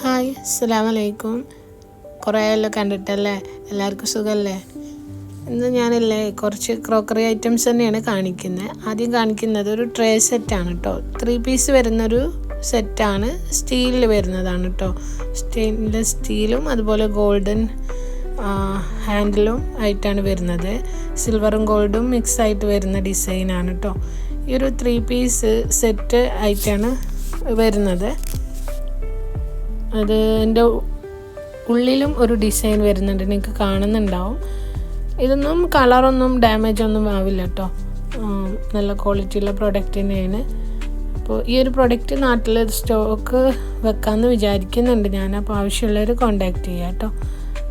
Hi അസ്സലാം വലൈക്കും കുറേ ആയല്ലോ കണ്ടിട്ടല്ലേ? എല്ലാവർക്കും സുഖമല്ലേ ഇന്ന് ഞാനല്ലേ കുറച്ച് ക്രോക്കറി ഐറ്റംസ് തന്നെയാണ് കാണിക്കുന്നത്. ആദ്യം കാണിക്കുന്നത് ഒരു ട്രേ സെറ്റാണ് കേട്ടോ ത്രീ പീസ് വരുന്നൊരു സെറ്റാണ് സ്റ്റീലിൽ വരുന്നതാണ് കേട്ടോ സ്റ്റെയിൻലെസ് സ്റ്റീലും അതുപോലെ ഗോൾഡൻ ഹാൻഡിലും ആയിട്ടാണ് വരുന്നത്. സിൽവറും ഗോൾഡും മിക്സ് ആയിട്ട് വരുന്ന ഡിസൈനാണ് കേട്ടോ ഈ ഒരു ത്രീ പീസ് സെറ്റ് ആയിട്ടാണ് വരുന്നത്. അത് എന്റെ ഉള്ളിലും ഒരു ഡിസൈൻ വരുന്നുണ്ട്. നിങ്ങൾക്ക് കാണുന്നുണ്ടാവും. ഇതൊന്നും കളറൊന്നും ഡാമേജ് ഒന്നും ആവില്ല കേട്ടോ നല്ല ക്വാളിറ്റിയുള്ള പ്രോഡക്റ്റ് തന്നെയാണ്. അപ്പോൾ ഈ ഒരു പ്രോഡക്റ്റ് നാട്ടിൽ സ്റ്റോക്ക് വെക്കാമെന്ന് വിചാരിക്കുന്നുണ്ട്. ഞാൻ അപ്പോൾ ആവശ്യമുള്ളവർ കോണ്ടാക്ട് ചെയ്യാം കേട്ടോ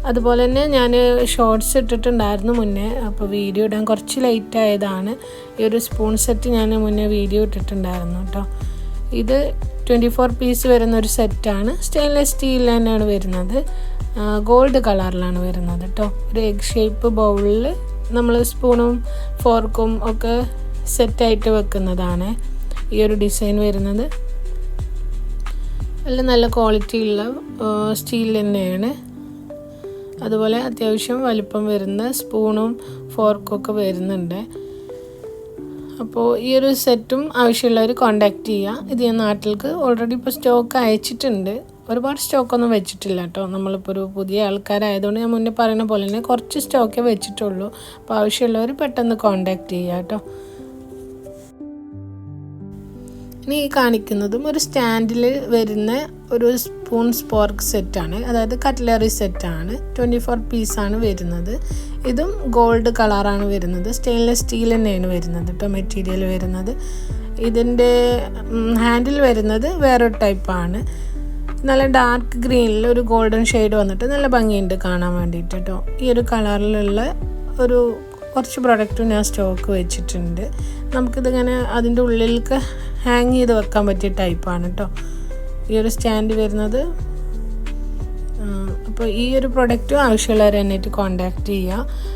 അതുപോലെ തന്നെ ഞാൻ ഷോർട്സ് ഇട്ടിട്ടുണ്ടായിരുന്നു മുന്നേ. അപ്പോൾ വീഡിയോ ഇടാൻ കുറച്ച് ലേറ്റ് ആയതാണ്. ഈ ഒരു സ്പൂൺ സെറ്റ് ഞാൻ മുന്നേ വീഡിയോ ഇട്ടിട്ടുണ്ടായിരുന്നു കേട്ടോ ഇത് ട്വന്റി ഫോർ പീസ് വരുന്ന ഒരു സെറ്റാണ് സ്റ്റെയിൻലെസ് സ്റ്റീൽ തന്നെയാണ് വരുന്നത്. ഗോൾഡ് കളറിലാണ് വരുന്നത് കേട്ടോ ഒരു എഗ് ഷേപ്പ് ബൗളിൽ നമ്മൾ സ്പൂണും ഫോർക്കും ഒക്കെ സെറ്റായിട്ട് വെക്കുന്നതാണ് ഈ ഒരു ഡിസൈൻ വരുന്നത്. നല്ല നല്ല ക്വാളിറ്റി ഉള്ള സ്റ്റീൽ തന്നെയാണ്. അതുപോലെ അത്യാവശ്യം വലിപ്പം വരുന്ന സ്പൂണും ഫോർക്കും ഒക്കെ വരുന്നുണ്ട്. അപ്പോൾ ഈ ഒരു സെറ്റും ആവശ്യമുള്ളവർ കോണ്ടാക്ട് ചെയ്യുക ഇത് ഞാൻ നാട്ടിലേക്ക് ഓൾറെഡി ഇപ്പോൾ സ്റ്റോക്ക് അയച്ചിട്ടുണ്ട്. ഒരുപാട് സ്റ്റോക്കൊന്നും വെച്ചിട്ടില്ല കേട്ടോ നമ്മളിപ്പോൾ ഒരു പുതിയ ആൾക്കാരായതുകൊണ്ട് ഞാൻ മുന്നേ പറയുന്ന പോലെ തന്നെ കുറച്ച് സ്റ്റോക്കേ വെച്ചിട്ടുള്ളൂ. അപ്പോൾ ആവശ്യമുള്ളവർ പെട്ടെന്ന് കോണ്ടാക്ട് ചെയ്യുക കേട്ടോ ഇനി ഈ കാണിക്കുന്നതും ഒരു സ്റ്റാൻഡിൽ വരുന്ന ഒരു സ്പൂൺ സ്പോർക്ക് സെറ്റാണ്. അതായത് കട്ട്ലറി സെറ്റാണ്. ട്വന്റി ഫോർ പീസാണ് വരുന്നത്. ഇതും ഗോൾഡ് കളറാണ് വരുന്നത്. സ്റ്റെയിൻലെസ് സ്റ്റീൽ തന്നെയാണ് വരുന്നത് കേട്ടോ മെറ്റീരിയൽ വരുന്നത്. ഇതിന്റെ ഹാൻഡിൽ വരുന്നത് വേറൊരു ടൈപ്പാണ്. നല്ല ഡാർക്ക് ഗ്രീനിൽ ഒരു ഗോൾഡൻ ഷെയ്ഡ് വന്നിട്ട് നല്ല ഭംഗിയുണ്ട് കാണാൻ വേണ്ടിയിട്ട് കേട്ടോ. ഈ ഒരു കളറിലുള്ള ഒരു കുറച്ച് പ്രൊഡക്റ്റും ഞാൻ സ്റ്റോക്ക് വെച്ചിട്ടുണ്ട്. നമുക്കിതിങ്ങനെ അതിന്റെ ഉള്ളിലേക്ക് ഹാങ് ചെയ്ത് വെക്കാൻ പറ്റിയ ടൈപ്പാണ് കേട്ടോ ഈ ഒരു സ്റ്റാൻഡ് വരുന്നത്. അപ്പോൾ ഈ ഒരു പ്രൊഡക്റ്റും ആവശ്യമുള്ളവർ എന്നിട്ട് കോണ്ടാക്ട് ചെയ്യുക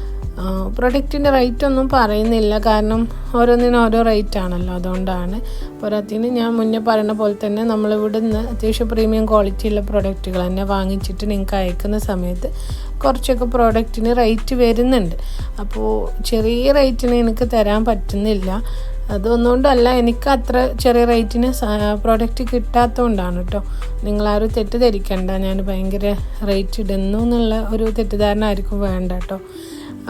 പ്രൊഡക്റ്റിന്റെ റേറ്റ് ഒന്നും പറയുന്നില്ല. കാരണം ഓരോന്നിനും ഓരോ റേറ്റ് ആണല്ലോ അതുകൊണ്ടാണ്. പോരാത്തിന് ഞാൻ മുന്നേ പറയുന്ന പോലെ തന്നെ നമ്മളിവിടെ നിന്ന് അത്യാവശ്യം പ്രീമിയം ക്വാളിറ്റിയുള്ള പ്രൊഡക്റ്റുകൾ തന്നെ വാങ്ങിച്ചിട്ട് നിങ്ങൾക്ക് അയക്കുന്ന സമയത്ത് കുറച്ചൊക്കെ പ്രോഡക്റ്റിന് റേറ്റ് വരുന്നുണ്ട്. അപ്പോൾ ചെറിയ റേറ്റിന് എനിക്ക് തരാൻ പറ്റുന്നില്ല. അതൊന്നുകൊണ്ടല്ല എനിക്ക് അത്ര ചെറിയ റേറ്റിന് പ്രോഡക്റ്റ് കിട്ടാത്തതുകൊണ്ടാണ് കേട്ടോ നിങ്ങളാരും തെറ്റിദ്ധരിക്കണ്ട ഞാൻ ഭയങ്കര റേറ്റ് ഇടുന്നു എന്നുള്ള ഒരു തെറ്റിദ്ധാരണ ആയിരിക്കും വേണ്ട കേട്ടോ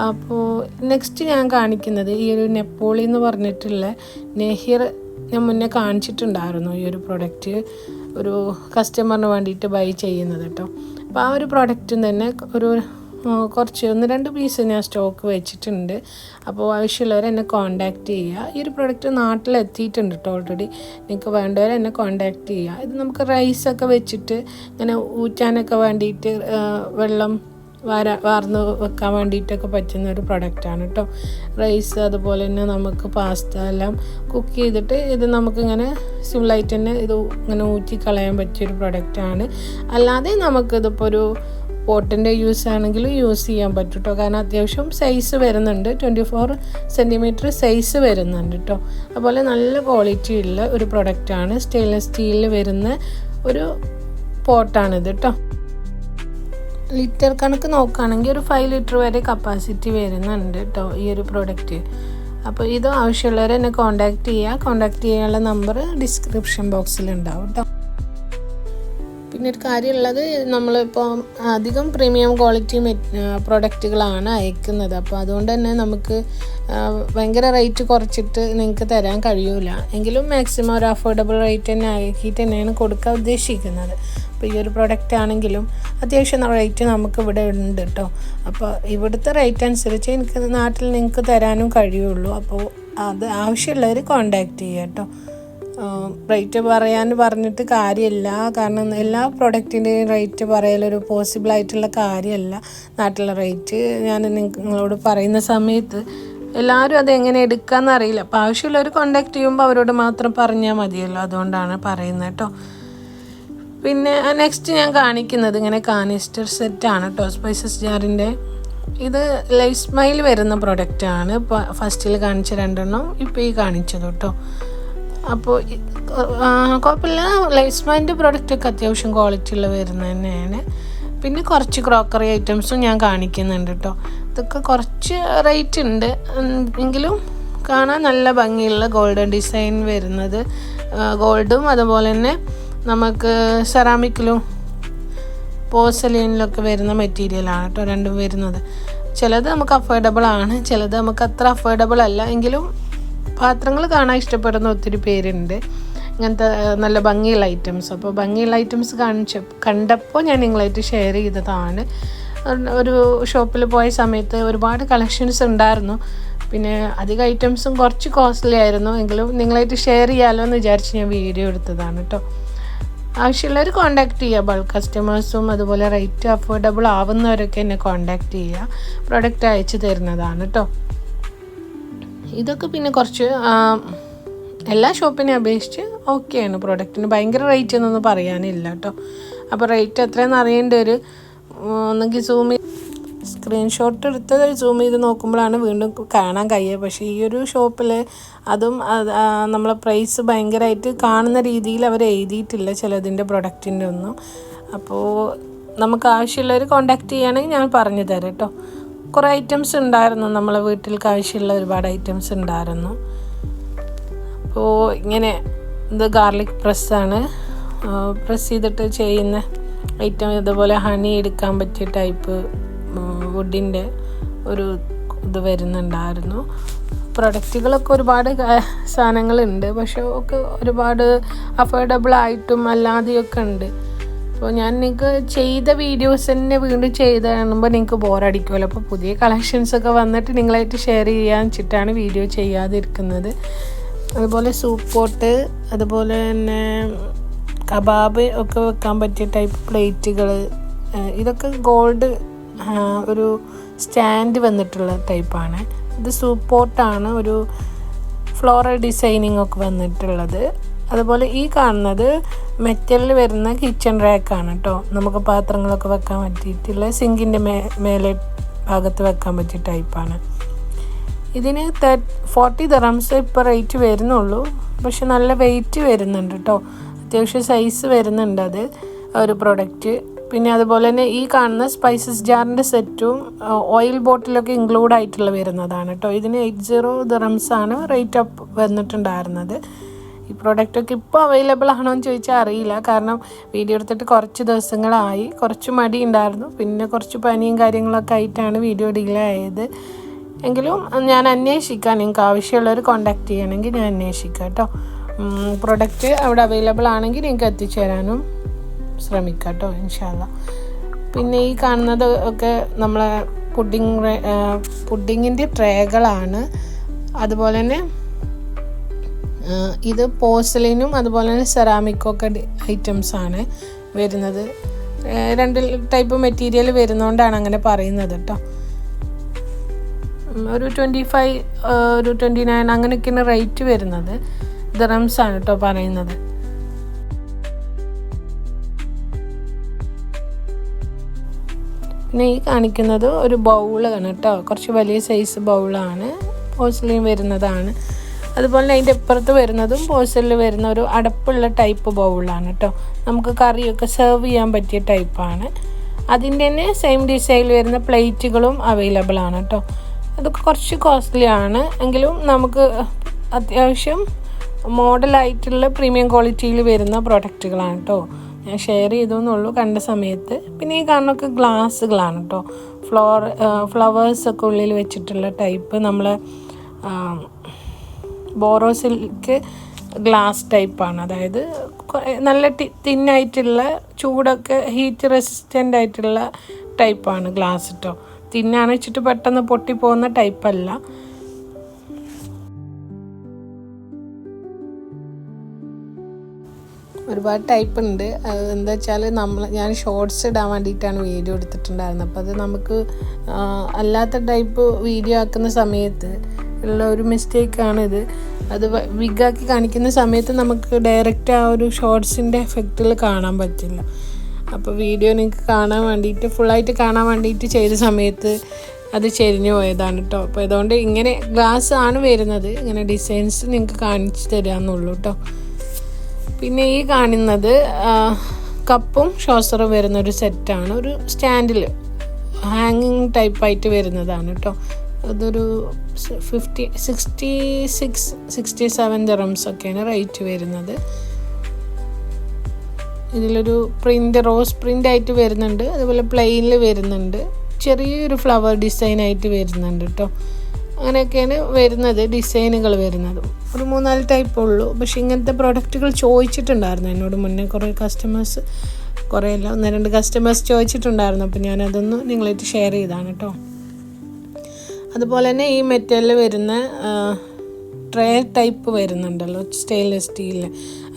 അപ്പോൾ നെക്സ്റ്റ് ഞാൻ കാണിക്കുന്നത് ഈ ഒരു നെപ്പോളി എന്ന് പറഞ്ഞിട്ടുള്ള നെഹിർ ഞാൻ മുന്നേ കാണിച്ചിട്ടുണ്ടായിരുന്നു ഈ ഒരു പ്രൊഡക്റ്റ് ഒരു കസ്റ്റമറിന് വേണ്ടിയിട്ട് ബൈ ചെയ്യുന്നത് കേട്ടോ അപ്പോൾ ആ ഒരു പ്രൊഡക്റ്റും തന്നെ ഒരു കുറച്ച് ഒന്ന് രണ്ട് പീസ് ഞാൻ സ്റ്റോക്ക് വെച്ചിട്ടുണ്ട്. അപ്പോൾ ആവശ്യമുള്ളവർ എന്നെ കോൺടാക്റ്റ് ചെയ്യുക. ഈ ഒരു പ്രൊഡക്റ്റ് നാട്ടിലെത്തിയിട്ടുണ്ട് കേട്ടോ ഓൾറെഡി നിങ്ങൾക്ക് വേണ്ടവർ എന്നെ കോൺടാക്റ്റ് ചെയ്യുക. ഇത് നമുക്ക് റൈസൊക്കെ വെച്ചിട്ട് ഇങ്ങനെ ഊറ്റാനൊക്കെ വേണ്ടിയിട്ട് വെള്ളം വാര വാർന്ന് വെക്കാൻ വേണ്ടിയിട്ടൊക്കെ പറ്റുന്ന ഒരു പ്രൊഡക്റ്റാണ് കേട്ടോ റൈസ് അതുപോലെ തന്നെ നമുക്ക് പാസ്ത എല്ലാം കുക്ക് ചെയ്തിട്ട് ഇത് നമുക്കിങ്ങനെ സിമ്പിളായിട്ട് തന്നെ ഇത് ഇങ്ങനെ ഊറ്റി കളയാൻ പറ്റിയൊരു പ്രൊഡക്റ്റാണ് അല്ലാതെ നമുക്കിതിപ്പോൾ ഒരു പോട്ടിന്റെ യൂസ് ആണെങ്കിലും യൂസ് ചെയ്യാൻ പറ്റും കേട്ടോ കാരണം അത്യാവശ്യം സൈസ് വരുന്നുണ്ട്. ട്വന്റി ഫോർ സെന്റിമീറ്റർ സൈസ് വരുന്നുണ്ട് കേട്ടോ അതുപോലെ നല്ല ക്വാളിറ്റി ഉള്ള ഒരു പ്രൊഡക്റ്റാണ് സ്റ്റെയിൻലെസ് സ്റ്റീലിൽ വരുന്ന ഒരു പോട്ടാണിത് കേട്ടോ ലിറ്റർ കണക്ക് നോക്കുകയാണെങ്കിൽ ഒരു ഫൈവ് ലിറ്റർ വരെ കപ്പാസിറ്റി വരുന്നുണ്ട് കേട്ടോ ഈ ഒരു പ്രോഡക്റ്റ് അപ്പോൾ ഇത് ആവശ്യമുള്ളവർ എന്നെ കോണ്ടാക്ട് ചെയ്യുക. കോണ്ടാക്ട് ചെയ്യാനുള്ള നമ്പർ ഡിസ്ക്രിപ്ഷൻ ബോക്സിൽ ഉണ്ടാവും കേട്ടോ പിന്നെ ഒരു കാര്യമുള്ളത് നമ്മളിപ്പോൾ അധികം പ്രീമിയം ക്വാളിറ്റി പ്രൊഡക്റ്റുകളാണ് അയക്കുന്നത്. അപ്പോൾ അതുകൊണ്ട് തന്നെ നമുക്ക് ഭയങ്കര റേറ്റ് കുറച്ചിട്ട് നിങ്ങൾക്ക് തരാൻ കഴിയൂല. എങ്കിലും മാക്സിമം ഒരു അഫോർഡബിൾ റേറ്റ് തന്നെ ആക്കിയിട്ട് തന്നെയാണ് കൊടുക്കാൻ ഉദ്ദേശിക്കുന്നത്. അപ്പോൾ ഈ ഒരു പ്രൊഡക്റ്റ് ആണെങ്കിലും അത്യാവശ്യം റേറ്റ് നമുക്ക് ഇവിടെ ഉണ്ട് കേട്ടോ അപ്പോൾ ഇവിടുത്തെ റേറ്റ് അനുസരിച്ച് എനിക്ക് നാട്ടിൽ നിങ്ങൾക്ക് തരാനും കഴിയുള്ളൂ. അപ്പോൾ അത് ആവശ്യമുള്ളവർ കോണ്ടാക്ട് ചെയ്യുക കേട്ടോ റേറ്റ് പറയാൻ പറഞ്ഞിട്ട് കാര്യമില്ല കാരണം എല്ലാ പ്രൊഡക്റ്റിന്റെയും റേറ്റ് പറയലൊരു പോസിബിൾ ആയിട്ടുള്ള കാര്യമല്ല നാട്ടിലെ റേറ്റ് ഞാൻ നിങ്ങളോട് പറയുന്ന സമയത്ത് എല്ലാവരും അത് എങ്ങനെ എടുക്കാമെന്ന് അറിയില്ല. അപ്പോൾ ആവശ്യമുള്ളവർ കോണ്ടാക്ട് ചെയ്യുമ്പോൾ അവരോട് മാത്രം പറഞ്ഞാൽ മതിയല്ലോ. അതുകൊണ്ടാണ് പറയുന്നത് കേട്ടോ പിന്നെ നെക്സ്റ്റ് ഞാൻ കാണിക്കുന്നത് ഇങ്ങനെ കാനിസ്റ്റർ സെറ്റാണ് കേട്ടോ സ്പൈസസ് ജാറിന്റെ ഇത് ലൈഫ് സ്മൈൽ വരുന്ന പ്രൊഡക്റ്റാണ് ഫസ്റ്റിൽ കാണിച്ച രണ്ടെണ്ണം ഇപ്പോൾ ഈ കാണിച്ചത് കേട്ടോ അപ്പോൾ കുഴപ്പമില്ല ലൈഫ് സ്മൈലിന്റെ പ്രൊഡക്റ്റൊക്കെ അത്യാവശ്യം ക്വാളിറ്റി ഉള്ള വരുന്നത് തന്നെയാണ്. പിന്നെ കുറച്ച് ക്രോക്കറി ഐറ്റംസും ഞാൻ കാണിക്കുന്നുണ്ട് കേട്ടോ ഇതൊക്കെ കുറച്ച് റേറ്റ് ഉണ്ട്. എങ്കിലും കാണാൻ നല്ല ഭംഗിയുള്ള ഗോൾഡൻ ഡിസൈൻ വരുന്നത് ഗോൾഡും അതുപോലെ തന്നെ നമുക്ക് സെറാമിക്കിലും പോസലിനിലൊക്കെ വരുന്ന മെറ്റീരിയലാണ് കേട്ടോ രണ്ടും വരുന്നത്. ചിലത് നമുക്ക് അഫോർഡബിൾ ആണ് ചിലത് നമുക്ക് അത്ര അഫോർഡബിൾ അല്ല. എങ്കിലും പാത്രങ്ങൾ കാണാൻ ഇഷ്ടപ്പെടുന്ന ഒത്തിരി പേരുണ്ട്. ഇങ്ങനത്തെ നല്ല ഭംഗിയുള്ള ഐറ്റംസ് അപ്പോൾ ഭംഗിയുള്ള ഐറ്റംസ് കാണിച്ച കണ്ടപ്പോൾ ഞാൻ നിങ്ങളായിട്ട് ഷെയർ ചെയ്തതാണ്. ഒരു- ഷോപ്പിൽ പോയ സമയത്ത് ഒരുപാട് കളക്ഷൻസ് ഉണ്ടായിരുന്നു. പിന്നെ അധികം ഐറ്റംസും കുറച്ച് കോസ്റ്റ്ലി ആയിരുന്നു. എങ്കിലും നിങ്ങളായിട്ട് ഷെയർ ചെയ്യാമല്ലോ എന്ന് വിചാരിച്ച് ഞാൻ വീഡിയോ എടുത്തതാണ് കേട്ടോ. ആവശ്യമുള്ളവർ കോണ്ടാക്ട് ചെയ്യുക. ബൾക്ക് കസ്റ്റമേഴ്സും അതുപോലെ റേറ്റ് അഫോർഡബിൾ ആവുന്നവരൊക്കെ എന്നെ കോണ്ടാക്ട് ചെയ്യുക. പ്രൊഡക്റ്റ് അയച്ചു തരുന്നതാണ് കേട്ടോ ഇതൊക്കെ പിന്നെ കുറച്ച് എല്ലാ ഷോപ്പിനെ അപേക്ഷിച്ച് ഓക്കെയാണ് പ്രൊഡക്റ്റിന് ഭയങ്കര റേറ്റ് എന്നൊന്നും പറയാനില്ല കേട്ടോ അപ്പോൾ റേറ്റ് എത്രയെന്ന് അറിയേണ്ട ഒരു ഒന്നെങ്കിൽ സൂം സ്ക്രീൻഷോട്ട് എടുത്ത് സൂം ചെയ്ത് നോക്കുമ്പോഴാണ് വീണ്ടും കാണാൻ കഴിയുക. പക്ഷേ ഈ ഒരു ഷോപ്പിൽ അതും നമ്മളെ പ്രൈസ് ഭയങ്കരമായിട്ട് കാണുന്ന രീതിയിൽ അവർ എഴുതിയിട്ടില്ല ചിലതിന്റെ പ്രൊഡക്റ്റിന്റെ ഒന്നും. അപ്പോൾ നമുക്ക് ആവശ്യമുള്ളവർ കോണ്ടാക്ട് ചെയ്യുകയാണെങ്കിൽ ഞാൻ പറഞ്ഞു തരാം കേട്ടോ കുറേ ഐറ്റംസ് ഉണ്ടായിരുന്നു. നമ്മളെ വീട്ടിൽ ആവശ്യമുള്ള ഒരുപാട് ഐറ്റംസ് ഉണ്ടായിരുന്നു. അപ്പോൾ ഇങ്ങനെ ഇത് ഗാർലിക് പ്രസ്സാണ് പ്രസ് ചെയ്തിട്ട് ചെയ്യുന്ന ഐറ്റം ഇതുപോലെ ഹണി എടുക്കാൻ പറ്റിയ ടൈപ്പ് വുഡിന്റെ ഒരു ഇത് വരുന്നുണ്ടായിരുന്നു. പ്രൊഡക്റ്റുകളൊക്കെ ഒരുപാട് സാധനങ്ങളുണ്ട്. പക്ഷെ ഒക്കെ ഒരുപാട് അഫോർഡബിൾ ആയിട്ടും അല്ലാതെയൊക്കെ ഉണ്ട്. അപ്പോൾ ഞാൻ നിങ്ങൾക്ക് ചെയ്ത വീഡിയോസ് തന്നെ വീണ്ടും ചെയ്ത് കാണുമ്പോൾ നിങ്ങൾക്ക് ബോറടിക്കുമല്ലോ. അപ്പോൾ പുതിയ കളക്ഷൻസ് ഒക്കെ വന്നിട്ട് നിങ്ങളായിട്ട് ഷെയർ ചെയ്യാൻ വെച്ചിട്ടാണ് വീഡിയോ ചെയ്യാതിരിക്കുന്നത്. അതുപോലെ സൂപ്പ് പോട്ട് അതുപോലെ തന്നെ കബാബ് ഒക്കെ വെക്കാൻ പറ്റിയ ടൈപ്പ് പ്ലേറ്റുകൾ ഇതൊക്കെ ഗോൾഡ് ഒരു സ്റ്റാൻഡ് വന്നിട്ടുള്ള ടൈപ്പാണ് ഇത് സൂപ്പോട്ടാണ് ഒരു ഫ്ലോറൽ ഡിസൈനിങ് ഒക്കെ വന്നിട്ടുള്ളത്. അതുപോലെ ഈ കാണുന്നത് മെറ്റലിൽ വരുന്ന കിച്ചൺ റാക്കാണ് കേട്ടോ നമുക്ക് പാത്രങ്ങളൊക്കെ വെക്കാൻ പറ്റിയിട്ടുള്ള സിങ്കിന്റെ മേ മേലെ ഭാഗത്ത് വെക്കാൻ പറ്റിയ ടൈപ്പാണ് ഇതിന് ഫോർട്ടി ദറംസ് ഇപ്പോൾ റേറ്റ് വരുന്നുള്ളൂ. പക്ഷെ നല്ല വെയിറ്റ് വരുന്നുണ്ട് കേട്ടോ അത്യാവശ്യം സൈസ് വരുന്നുണ്ട് അത്. ഒരു പ്രൊഡക്റ്റ് പിന്നെ അതുപോലെ തന്നെ ഈ കാണുന്ന സ്പൈസസ് ജാറിന്റെ സെറ്റും ഓയിൽ ബോട്ടിലൊക്കെ ഇൻക്ലൂഡ് ആയിട്ടുള്ള വരുന്നതാണ് കേട്ടോ ഇതിന് എയ്റ്റ് സീറോ ആണ് റേറ്റ് അപ്പ് വന്നിട്ടുണ്ടായിരുന്നത്. ഈ പ്രോഡക്റ്റൊക്കെ ഇപ്പോൾ അവൈലബിൾ ആണോ എന്ന് ചോദിച്ചാൽ അറിയില്ല. കാരണം വീഡിയോ എടുത്തിട്ട് കുറച്ച് ദിവസങ്ങളായി. കുറച്ച് മടി ഉണ്ടായിരുന്നു. പിന്നെ കുറച്ച് പനിയും കാര്യങ്ങളൊക്കെ ആയിട്ടാണ് വീഡിയോ ഡിലേ ആയത്. എങ്കിലും ഞാൻ അന്വേഷിക്കാം. നിങ്ങൾക്ക് ആവശ്യമുള്ളവർ കോണ്ടാക്ട് ചെയ്യണമെങ്കിൽ ഞാൻ അന്വേഷിക്കാം കേട്ടോ പ്രോഡക്റ്റ് അവിടെ അവൈലബിൾ ആണെങ്കിൽ നിങ്ങൾക്ക് എത്തിച്ചു തരാനും ശ്രമിക്കാം കേട്ടോ ഇൻഷാല്ല പിന്നെ ഈ കാണുന്നത് ഒക്കെ നമ്മളെ പുഡിങ് പുഡിങ്ങിന്റെ ട്രേകളാണ്. അതുപോലെ തന്നെ ഇത് പോസലിനും അതുപോലെ തന്നെ സെറാമിക്കും ഒക്കെ ഐറ്റംസ് ആണ് വരുന്നത്. രണ്ട് ടൈപ്പ് മെറ്റീരിയൽ വരുന്നതുകൊണ്ടാണ് അങ്ങനെ പറയുന്നത് കേട്ടോ ഒരു ട്വന്റി ഫൈവ് ഒരു ട്വന്റി നയൻ അങ്ങനെയൊക്കെയാണ് റേറ്റ് വരുന്നത്. ദറംസ് ആണ് കേട്ടോ പറയുന്നത്. പിന്നെ ഈ കാണിക്കുന്നത് ഒരു ബൗളാണ് കേട്ടോ. കുറച്ച് വലിയ സൈസ് ബൗളാണ്. പോഴ്സലിൻ വരുന്നതാണ്. അതുപോലെ അതിന്റെ ഇപ്പുറത്ത് വരുന്നതും പോഴ്സലിൽ വരുന്ന ഒരു അടപ്പുള്ള ടൈപ്പ് ബൗളാണ് കേട്ടോ. നമുക്ക് കറിയൊക്കെ സെർവ് ചെയ്യാൻ പറ്റിയ ടൈപ്പാണ് അതിന്റെ തന്നെ സെയിം ഡിസൈനിൽ വരുന്ന പ്ലേറ്റുകളും അവൈലബിൾ ആണ് കേട്ടോ. അതൊക്കെ കുറച്ച് കോസ്റ്റ്ലി ആണ്. എങ്കിലും നമുക്ക് അത്യാവശ്യം മോഡലായിട്ടുള്ള പ്രീമിയം ക്വാളിറ്റിയിൽ വരുന്ന പ്രൊഡക്റ്റുകളാണ് കേട്ടോ. ഷെയർ ചെയ്തെന്നുള്ളൂ കണ്ട സമയത്ത്. പിന്നെ ഈ കാണുന്നൊക്കെ ഗ്ലാസ്സുകളാണ് കേട്ടോ ഫ്ലോർ ഫ്ലവേഴ്സൊക്കെ ഉള്ളിൽ വെച്ചിട്ടുള്ള ടൈപ്പ് നമ്മൾ ബോറോസിൽക്ക് ഗ്ലാസ് ടൈപ്പാണ്. അതായത് നല്ല തിന്നായിട്ടുള്ള ചൂടൊക്കെ ഹീറ്റ് റെസിസ്റ്റന്റ് ആയിട്ടുള്ള ടൈപ്പാണ് ഗ്ലാസ് കേട്ടോ തിന്നാണ് വെച്ചിട്ട് പെട്ടെന്ന് പൊട്ടിപ്പോകുന്ന ടൈപ്പല്ല. ഒരുപാട് ടൈപ്പ് ഉണ്ട്. എന്താ വെച്ചാൽ നമ്മൾ ഞാൻ ഷോർട്സ് ഇടാൻ വേണ്ടിയിട്ടാണ് വീഡിയോ എടുത്തിട്ടുണ്ടായിരുന്നത്. അപ്പോൾ അത് നമുക്ക് അല്ലാത്ത ടൈപ്പ് വീഡിയോ ആക്കുന്ന സമയത്ത് ഉള്ള ഒരു മിസ്റ്റേക്കാണ് ഇത്. അത് വിഗാക്കി കാണിക്കുന്ന സമയത്ത് നമുക്ക് ഡയറക്റ്റ് ആ ഒരു ഷോർട്സിന്റെ എഫക്റ്റിൽ കാണാൻ പറ്റില്ല. അപ്പോൾ വീഡിയോ നിങ്ങൾക്ക് കാണാൻ വേണ്ടിയിട്ട് ഫുള്ളായിട്ട് കാണാൻ വേണ്ടിയിട്ട് ചെയ്ത സമയത്ത് അത് ചെരിഞ്ഞു പോയതാണ് കേട്ടോ അപ്പോൾ അതുകൊണ്ട് ഇങ്ങനെ ഗ്ലാസ് ആണ് വരുന്നത്. ഇങ്ങനെ ഡിസൈൻസ് നിങ്ങൾക്ക് കാണിച്ചു തരാമെന്നുള്ളൂ കേട്ടോ പിന്നെ ഈ കാണുന്നത് കപ്പും ഷോസറും വരുന്ന ഒരു സെറ്റാണ്. ഒരു സ്റ്റാൻഡിൽ ഹാങ്ങിങ് ടൈപ്പായിട്ട് വരുന്നതാണ് കേട്ടോ അതൊരു fifty sixty six sixty seven dirhams ഒക്കെയാണ് റേറ്റ് വരുന്നത്. ഇതിലൊരു പ്രിന്റ് റോസ് പ്രിന്റ് ആയിട്ട് വരുന്നുണ്ട്. അതുപോലെ പ്ലെയിനിൽ വരുന്നുണ്ട്. ചെറിയൊരു ഫ്ലവർ ഡിസൈൻ ആയിട്ട് വരുന്നുണ്ട് കേട്ടോ അങ്ങനെയൊക്കെയാണ് വരുന്നത് ഡിസൈനുകൾ വരുന്നത്. ഒരു മൂന്നാൽ ടൈപ്പ് ഉള്ളൂ. പക്ഷേ ഇങ്ങനത്തെ പ്രോഡക്റ്റുകൾ ചോദിച്ചിട്ടുണ്ടായിരുന്നു എന്നോട് മുന്നേ കുറേ കസ്റ്റമേഴ്സ് കുറേ അല്ല ഒന്ന് രണ്ട് കസ്റ്റമേഴ്സ് ചോദിച്ചിട്ടുണ്ടായിരുന്നു. അപ്പോൾ ഞാനതൊന്ന് നിങ്ങളായിട്ട് ഷെയർ ചെയ്താണ് കേട്ടോ അതുപോലെ തന്നെ ഈ മെറ്റലിൽ വരുന്ന ട്രേ ടൈപ്പ് വരുന്നുണ്ടല്ലോ സ്റ്റെയിൻലെസ് സ്റ്റീലിൽ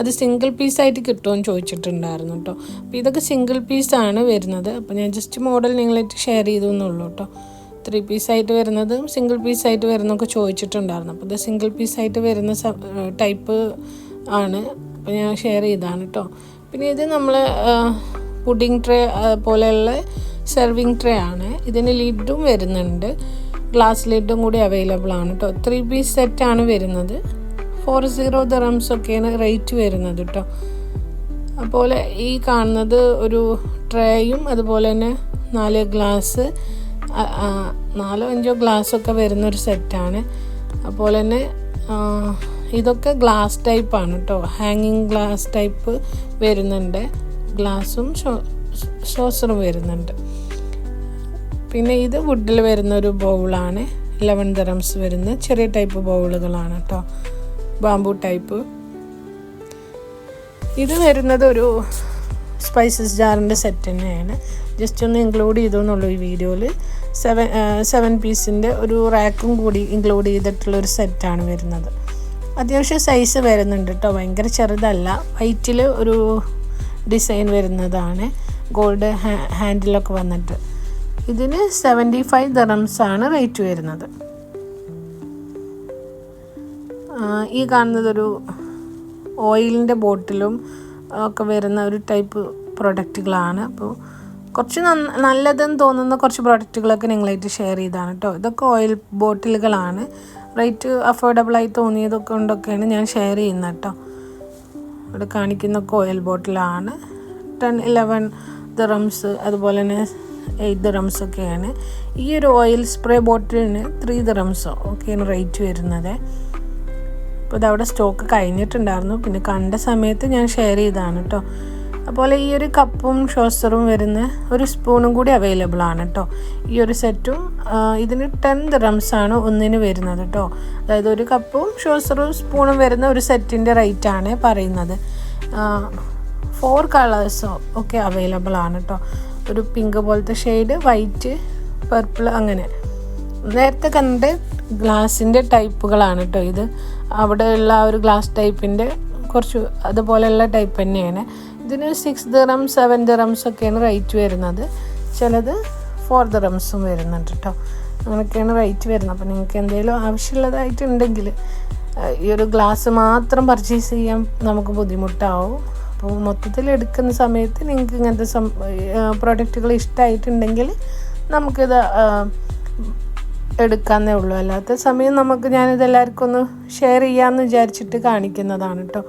അത് സിംഗിൾ പീസായിട്ട് കിട്ടുമെന്ന് ചോദിച്ചിട്ടുണ്ടായിരുന്നു കേട്ടോ അപ്പോൾ ഇതൊക്കെ സിംഗിൾ പീസാണ് വരുന്നത്. അപ്പോൾ ഞാൻ ജസ്റ്റ് മോഡൽ നിങ്ങളായിട്ട് ഷെയർ ചെയ്തു എന്നുള്ളൂ കേട്ടോ ത്രീ പീസായിട്ട് വരുന്നതും സിംഗിൾ പീസായിട്ട് വരുന്നതൊക്കെ ചോദിച്ചിട്ടുണ്ടായിരുന്നു. അപ്പോൾ ഇത് സിംഗിൾ പീസായിട്ട് വരുന്ന ടൈപ്പ് ആണ്. അപ്പോൾ ഞാൻ ഷെയർ ചെയ്താണ് കേട്ടോ പിന്നെ ഇത് നമ്മൾ പുഡിംഗ് ട്രേ പോലെയുള്ള സെർവിങ് ട്രേ ആണ്. ഇതിന് ലിഡും വരുന്നുണ്ട്. ഗ്ലാസ് ലിഡും കൂടി അവൈലബിൾ ആണ് കേട്ടോ ത്രീ പീസ് സെറ്റാണ് വരുന്നത്. ഫോർ സീറോ ദറംസ് ഒക്കെയാണ് റേറ്റ് വരുന്നത് കേട്ടോ അതുപോലെ ഈ കാണുന്നത് ഒരു ട്രേയും അതുപോലെ തന്നെ നാല് ഗ്ലാസ് നാലോ അഞ്ചോ ഗ്ലാസ് ഒക്കെ വരുന്ന ഒരു സെറ്റാണ്. അതുപോലെ തന്നെ ഇതൊക്കെ ഗ്ലാസ് ടൈപ്പാണ് കേട്ടോ ഹാങ്ങിങ് ഗ്ലാസ് ടൈപ്പ് വരുന്നുണ്ട്. ഗ്ലാസും ഷോസറും വരുന്നുണ്ട്. പിന്നെ ഇത് വുഡിൽ വരുന്ന ഒരു ബൗളാണ്. ലെവൻ ദറംസ് വരുന്ന ചെറിയ ടൈപ്പ് ബൗളുകളാണ് കേട്ടോ ബാംബു ടൈപ്പ്. ഇത് വരുന്നത് ഒരു സ്പൈസസ് ജാറിന്റെ സെറ്റ് തന്നെയാണ്. ജസ്റ്റ് ഒന്ന് ഇൻക്ലൂഡ് ചെയ്തു എന്നുള്ളൂ ഈ വീഡിയോയിൽ സെവൻ സെവൻ പീസിന്റെ ഒരു റാക്കും കൂടി ഇൻക്ലൂഡ് ചെയ്തിട്ടുള്ള ഒരു സെറ്റാണ് വരുന്നത്. അത്യാവശ്യം സൈസ് വരുന്നുണ്ട് കേട്ടോ ഭയങ്കര ചെറുതല്ല. വൈറ്റിൽ ഒരു ഡിസൈൻ വരുന്നതാണ്. ഗോൾഡ് ഹാൻഡിലൊക്കെ വന്നിട്ട്. ഇതിന് സെവന്റി ഫൈവ് ദറംസാണ് റേറ്റ് വരുന്നത്. ഈ കാണുന്നതൊരു ഓയിലിന്റെ ബോട്ടിലും ഒക്കെ വരുന്ന ഒരു ടൈപ്പ് പ്രൊഡക്റ്റുകളാണ് അപ്പോൾ കുറച്ച് നല്ലതെന്ന് തോന്നുന്ന കുറച്ച് പ്രൊഡക്റ്റുകളൊക്കെ നിങ്ങളായിട്ട് ഷെയർ ചെയ്താണ് കേട്ടോ ഇതൊക്കെ ഓയിൽ ബോട്ടിലുകളാണ് റേറ്റ് അഫോർഡബിളായി തോന്നിയതൊക്കെ കൊണ്ടൊക്കെയാണ് ഞാൻ ഷെയർ ചെയ്യുന്നത് കേട്ടോ ഇവിടെ കാണിക്കുന്ന ഓയിൽ ബോട്ടിലാണ് ടെൻ ഇലവൻ ദറംസ് അതുപോലെ തന്നെ എയ്റ്റ് ദിറംസ് ഒക്കെയാണ്. ഈ ഒരു ഓയിൽ സ്പ്രേ ബോട്ടിലിന് ത്രീ ദറംസോ ഒക്കെയാണ് റേറ്റ് വരുന്നത്. അപ്പോൾ ഇതവിടെ സ്റ്റോക്ക് കഴിഞ്ഞിട്ടുണ്ടായിരുന്നു. പിന്നെ കണ്ട സമയത്ത് ഞാൻ ഷെയർ ചെയ്തതാണ് കേട്ടോ അതുപോലെ ഈ ഒരു കപ്പും ഷോസറും വരുന്ന ഒരു സ്പൂണും കൂടി അവൈലബിൾ ആണ് കേട്ടോ ഈ ഒരു സെറ്റും ഇതിന് ടെൻ ദിറംസ് ആണ് ഒന്നിന് വരുന്നത് കേട്ടോ അതായത് ഒരു കപ്പും ഷോസറും സ്പൂണും വരുന്ന ഒരു സെറ്റിന്റെ റേറ്റ് ആണ് പറയുന്നത്. ഫോർ കളേഴ്സ് ഒക്കെ അവൈലബിൾ ആണ് കേട്ടോ ഒരു പിങ്ക് പോലത്തെ ഷെയ്ഡ് വൈറ്റ് പർപ്പിൾ അങ്ങനെ. നേരത്തെ കണ്ട ഗ്ലാസിന്റെ ടൈപ്പുകളാണ് കേട്ടോ ഇത്. അവിടെയുള്ള ഒരു ഗ്ലാസ് ടൈപ്പിന്റെ കുറച്ച് അതുപോലെയുള്ള ടൈപ്പ് തന്നെയാണ്. ഇതിന് സിക്സ് ദിറം സെവൻ ദിറംസ് ഒക്കെയാണ് റേറ്റ് വരുന്നത്. ചിലത് ഫോർ ദിറംസും വരുന്നുണ്ട് കേട്ടോ അങ്ങനെയൊക്കെയാണ് റേറ്റ് വരുന്നത്. അപ്പോൾ നിങ്ങൾക്ക് എന്തെങ്കിലും ആവശ്യമുള്ളതായിട്ടുണ്ടെങ്കിൽ ഈ ഒരു ഗ്ലാസ് മാത്രം പർച്ചേസ് ചെയ്യാൻ നമുക്ക് ബുദ്ധിമുട്ടാവും. അപ്പോൾ മൊത്തത്തിൽ എടുക്കുന്ന സമയത്ത് നിങ്ങൾക്ക് ഇങ്ങനത്തെ സം പ്രോഡക്റ്റുകൾ ഇഷ്ടമായിട്ടുണ്ടെങ്കിൽ നമുക്കിത് എടുക്കാന്നേ ഉള്ളൂ. അല്ലാത്ത സമയം നമുക്ക് ഞാനിത് എല്ലാവർക്കും ഒന്ന് ഷെയർ ചെയ്യാമെന്ന് വിചാരിച്ചിട്ട് കാണിക്കുന്നതാണ് കേട്ടോ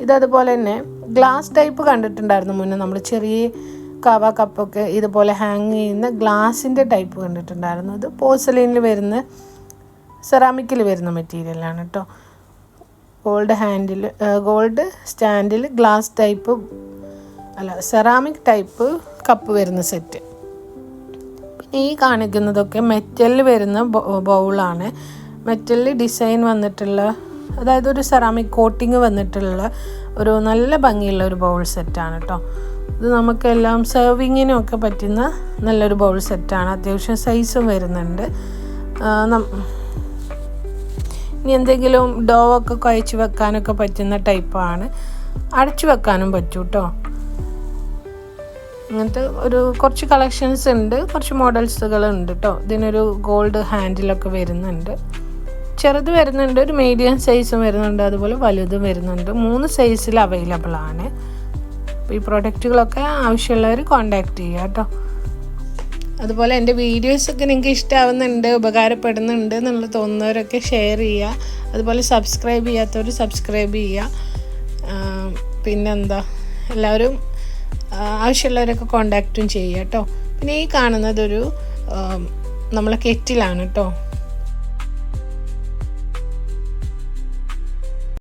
ഇതതുപോലെ തന്നെ ഗ്ലാസ് ടൈപ്പ് കണ്ടിട്ടുണ്ടായിരുന്നു മുന്നേ. നമ്മൾ ചെറിയ കവ കപ്പൊക്കെ ഇതുപോലെ ഹാങ് ചെയ്യുന്ന ഗ്ലാസിന്റെ ടൈപ്പ് കണ്ടിട്ടുണ്ടായിരുന്നു. അത് പോസലിനിൽ വരുന്ന സെറാമിക്കിൽ വരുന്ന മെറ്റീരിയലാണ് കേട്ടോ ഗോൾഡ് ഹാൻഡിൽ ഗോൾഡ് സ്റ്റാൻഡിൽ ഗ്ലാസ് ടൈപ്പ് അല്ല സെറാമിക് ടൈപ്പ് കപ്പ് വരുന്ന സെറ്റ് ഈ കാണിക്കുന്നതൊക്കെ മെറ്റലിൽ വരുന്ന ബൗളാണ്. മെറ്റലിൽ ഡിസൈൻ വന്നിട്ടുള്ള അതായത് ഒരു സെറാമിക് കോട്ടിങ് വന്നിട്ടുള്ള ഒരു നല്ല ഭംഗിയുള്ള ഒരു ബൗൾ സെറ്റാണ് കേട്ടോ ഇത് നമുക്കെല്ലാം സെർവിങ്ങിനൊക്കെ പറ്റുന്ന നല്ലൊരു ബൗൾ സെറ്റാണ് അത്യാവശ്യം സൈസും വരുന്നുണ്ട്. ഇനി എന്തെങ്കിലും ഡോ ഒക്കെ കുഴച്ച് വെക്കാനൊക്കെ പറ്റുന്ന ടൈപ്പാണ് അടച്ചു വെക്കാനും പറ്റൂ കേട്ടോ അങ്ങനത്തെ ഒരു കുറച്ച് കളക്ഷൻസ് ഉണ്ട്. കുറച്ച് മോഡൽസുകൾ ഉണ്ട് കേട്ടോ ഇതിനൊരു ഗോൾഡ് ഹാൻഡിലൊക്കെ വരുന്നുണ്ട്. ചെറുത് വരുന്നുണ്ട് ഒരു മീഡിയം സൈസും വരുന്നുണ്ട് അതുപോലെ വലുതും വരുന്നുണ്ട്. മൂന്ന് സൈസിൽ അവൈലബിൾ ആണ്. ഈ പ്രോഡക്റ്റുകളൊക്കെ ആവശ്യമുള്ളവർ കോണ്ടാക്ട് ചെയ്യുക കേട്ടോ അതുപോലെ എന്റെ വീഡിയോസൊക്കെ നിങ്ങൾക്ക് ഇഷ്ടമാവുന്നുണ്ട് ഉപകാരപ്പെടുന്നുണ്ട് എന്നുള്ള തോന്നുന്നവരൊക്കെ ഷെയർ ചെയ്യുക അതുപോലെ സബ്സ്ക്രൈബ് ചെയ്യാത്തവർ സബ്സ്ക്രൈബ് ചെയ്യുക പിന്നെന്താ? എല്ലാവരും ആവശ്യമുള്ളവരൊക്കെ കോണ്ടാക്റ്റും ചെയ്യുക കേട്ടോ പിന്നെ ഈ കാണുന്നതൊരു നമ്മളെ കെറ്റിലാണ് കേട്ടോ